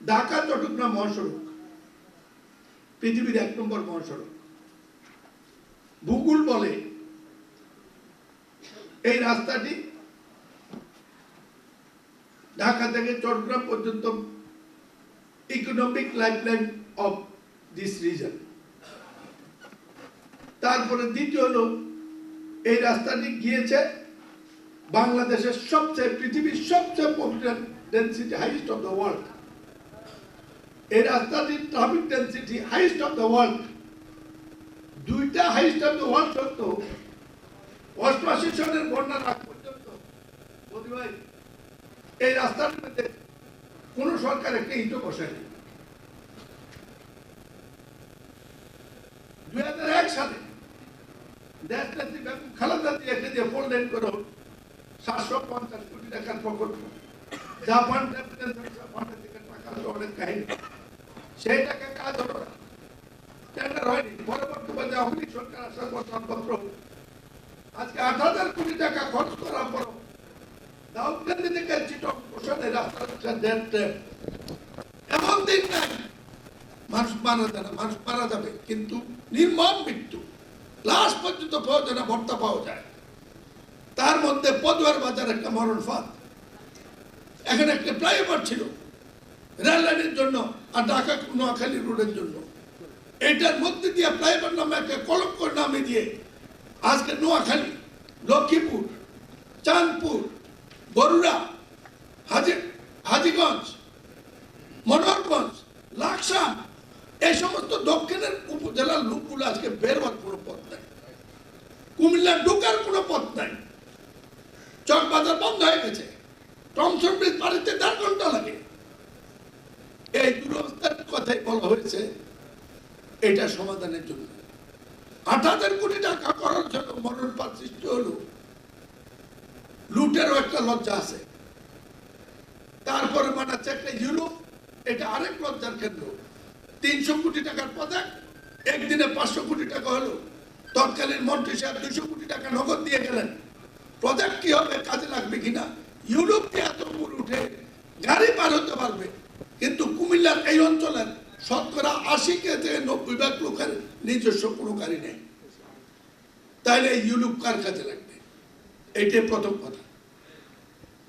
ঢাকা চট্টগ্রাম মহাসড়ক, পৃথিবীর এক নম্বর মহাসড়ক। ভূগোল বলে এই রাস্তাটি ঢাকা থেকে চট্টগ্রাম পর্যন্ত economic lifeline of this reason তারপরে দ্বিতীয় হলো, এই রাস্তাটি গিয়েছে বাংলাদেশের সবচেয়ে, পৃথিবীর সবচেয়ে popular density highest of the world এই রাস্তাটির traffic density highest of the world দুইটা হাইস্ট অফ দ্য ওয়ার্ল্ড সত্ত্বেও অষ্টআশি সনের বন্যার আগ পর্যন্ত ভাই, এই রাস্তাটির মধ্যে কোন সরকার একটা ইটও বসেনি দুই হাজার এক সালে দেশ নেত্রী বেগম খালেদা জিয়াকে দিয়ে ফোর লেন করো, সাতশো পঞ্চাশ কোটি টাকার প্রকল্প। জাপান আসলো অনেক কাহিনী। সেই টাকা কাজ হলো না। টেন্ডার হয়নি পরবর্তী পর্যায়ে লীগ সরকার আসার পর সংপত্র আজকে আট হাজার কোটি টাকা খরচ করার পর দাউদকান্দি থেকে চিটক পোষণে রাস্তা এমন দিন নাই। মানুষ মারা না, মানুষ মারা যাবে, কিন্তু নির্মম মৃত্যু। লাশ পর্যন্ত পাওয়া না ভর্তা পাওয়া যায়। তার মধ্যে পদুয়ার বাজার একটা মরণ ফাঁদ। এখানে একটা ফ্লাইওভার ছিল। রেল লাইনের জন্য আর ঢাকা নোয়াখালী রোডের জন্য। এটার মধ্যে দিয়ে ফ্লাইওভার নামে একটা কলঙ্ক নামে দিয়ে আজকে নোয়াখালী, লক্ষ্মীপুর, চাঁদপুর, বরুড়া, হাজি, হাজিগঞ্জ, মনোহরগঞ্জ, লাকসাম, এই সমস্ত দক্ষিণের উপজেলার লোকগুলো আজকে বের হওয়ার কোনো পথ নাই। কুমিল্লা ঢোকার কোনো পথ নাই। চকবাজার বন্ধ হয়ে গেছে। টমসন ব্রিজ বাড়িতে দেড় ঘণ্টা লাগে। এই দুরবস্থার কথাই বলা হয়েছে, এটা সমাধানের জন্য। আট হাজার কোটি টাকা করার জন্য মরণ পাত সৃষ্টি হলো। লুটেরও একটা লজ্জা আছে। তারপরে বানাচ্ছে একটা ইউরোপ এটা আরেক লজ্জার কেন্দ্র। তিনশো কোটি টাকার পদক, একদিনে পাঁচশো কোটি টাকা হলো। তৎকালীন মন্ত্রী সাহেব দুশো কোটি টাকা নগদ দিয়ে গেলেন। প্রজেক্ট কি হবে, কাজে লাগবে কিনা? ইউরোপ দিয়ে এত উপর উঠে গাড়ি পার হতে পারবে কিন্তু কুমিল্লার এই অঞ্চলের শতকরা আশি থেকে নব্বই ভাগ লোকের নিজস্ব কোনো গাড়ি নেই তাহলে ইউলুপ কার কাজে লাগবে? এটাই প্রথম কথা।